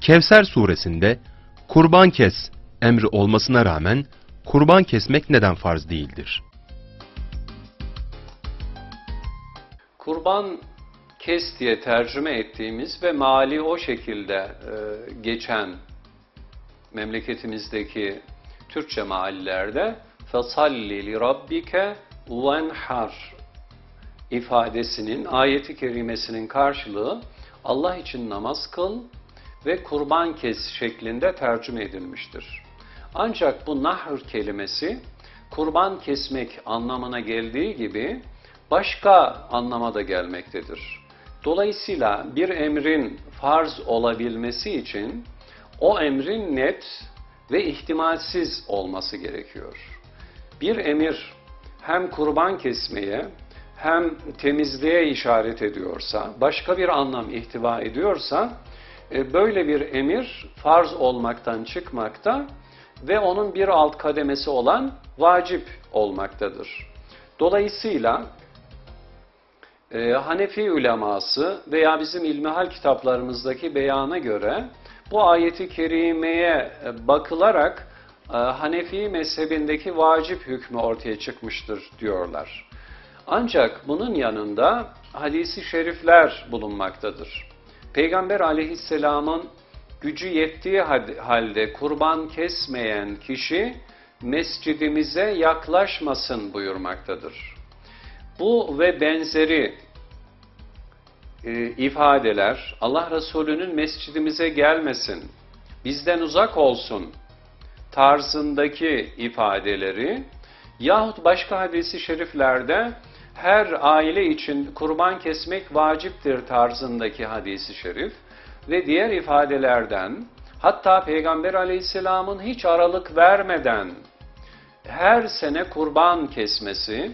Kevser suresinde kurban kes emri olmasına rağmen kurban kesmek neden farz değildir? Kurban kes diye tercüme ettiğimiz ve mali o şekilde e, geçen memleketimizdeki Türkçe mahallelerde فَصَلِّ لِرَبِّكَ وَنْحَرْ ifadesinin, ayeti kerimesinin karşılığı Allah için namaz kıl ve kurban kes şeklinde tercüme edilmiştir. Ancak bu nahr kelimesi kurban kesmek anlamına geldiği gibi başka anlama da gelmektedir. Dolayısıyla bir emrin farz olabilmesi için o emrin net ve ihtimalsiz olması gerekiyor. Bir emir hem kurban kesmeye hem temizliğe işaret ediyorsa, başka bir anlam ihtiva ediyorsa, böyle bir emir farz olmaktan çıkmakta ve onun bir alt kademesi olan vacip olmaktadır. Dolayısıyla e, Hanefi uleması veya bizim ilmihal kitaplarımızdaki beyana göre bu ayeti kerimeye bakılarak e, Hanefi mezhebindeki vacip hükmü ortaya çıkmıştır diyorlar. Ancak bunun yanında hadisi şerifler bulunmaktadır. Peygamber aleyhisselamın gücü yettiği halde kurban kesmeyen kişi mescidimize yaklaşmasın buyurmaktadır. Bu ve benzeri e, ifadeler Allah Resulü'nün mescidimize gelmesin, bizden uzak olsun tarzındaki ifadeleri yahut başka hadisi şeriflerde her aile için kurban kesmek vaciptir tarzındaki hadisi şerif ve diğer ifadelerden hatta Peygamber aleyhisselamın hiç aralık vermeden her sene kurban kesmesi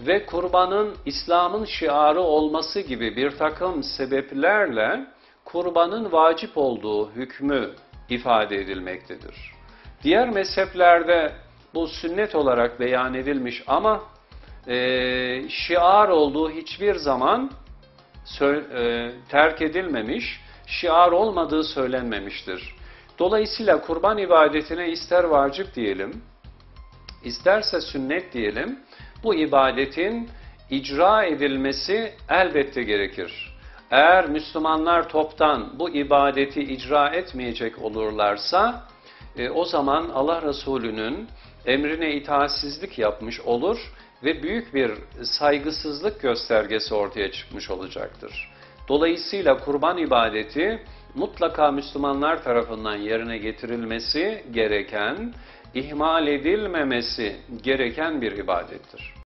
ve kurbanın İslam'ın şiarı olması gibi bir takım sebeplerle kurbanın vacip olduğu hükmü ifade edilmektedir. Diğer mezheplerde bu sünnet olarak beyan edilmiş ama e, şiar olduğu hiçbir zaman e, terk edilmemiş, şiar olmadığı söylenmemiştir. Dolayısıyla kurban ibadetine ister vacip diyelim, isterse sünnet diyelim, bu ibadetin icra edilmesi elbette gerekir. Eğer Müslümanlar toptan bu ibadeti icra etmeyecek olurlarsa, e, o zaman Allah Resulü'nün emrine itaatsizlik yapmış olur ve büyük bir saygısızlık göstergesi ortaya çıkmış olacaktır. Dolayısıyla kurban ibadeti mutlaka Müslümanlar tarafından yerine getirilmesi gereken, ihmal edilmemesi gereken bir ibadettir.